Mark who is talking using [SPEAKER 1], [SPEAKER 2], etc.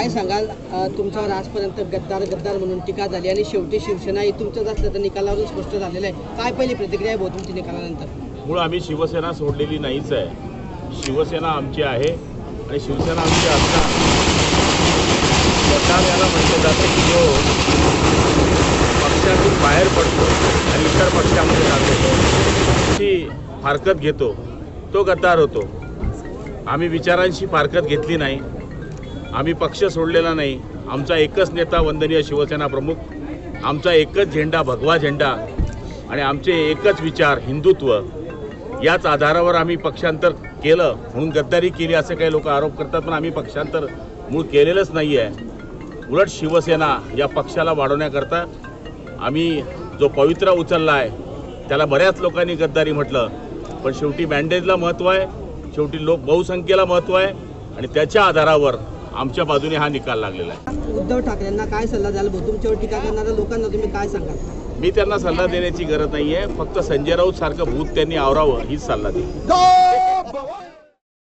[SPEAKER 1] काय सांगाल? तुमच्यावर आजपर्यंत गद्दार गद्दार म्हणून टीका झाली आणि शेवटी शिवसेना ही तुमच्याच असल्याचं निकालावरून स्पष्ट झालेलं आहे. काय पहिली प्रतिक्रिया आहे भाऊ तुमची निकालानंतर?
[SPEAKER 2] मुळं आम्ही शिवसेना सोडलेली नाहीच आहे. शिवसेना आमची आहे आणि शिवसेना आमची असता. गद्दार याला म्हटलं जातं की जो पक्षातून बाहेर पडतो आणि इतर पक्षामध्ये जातो ती फारकत घेतो तो गद्दार होतो. आम्ही विचारांशी फारकत घेतली नाही. आम्ही पक्ष सोडलेला नाही. आमचा एकच नेता वंदनीय शिवसेना प्रमुख आमचा एकच झेंडा भगवा झेंडा आणि आमचे एकच विचार हिंदुत्व. याच आधारावर आम्ही पक्षांतर केलं म्हणून गद्दारी केली असे काही लोक आरोप करतात पण आम्ही पक्षांतर मूळ केलेलंच नाही आहे उलट शिवसेना या पक्षाला वाढवण्याकरता आम्ही जो पवित्रा उचलला आहे त्याला बऱ्याच लोकांनी गद्दारी म्हटलं. पण शेवटी बँडेजला महत्त्व आहे शेवटी लोक बहुसंख्येला महत्त्व आहे आणि त्याच्या आधारावर आमच्या बाजूने हा निकाल लागलेला आहे.
[SPEAKER 1] उद्धव ठाकरेंना काय सल्ला द्याल? तुमच्यावर टीका करणाऱ्या लोकांना तुम्ही काय सांगाल?
[SPEAKER 2] मी त्यांना सल्ला देण्याची गरज नाही आहे फक्त संजय राऊत सारखं भूत त्यांनी आवरावं हीच सल्ला देईल
[SPEAKER 3] भवानी!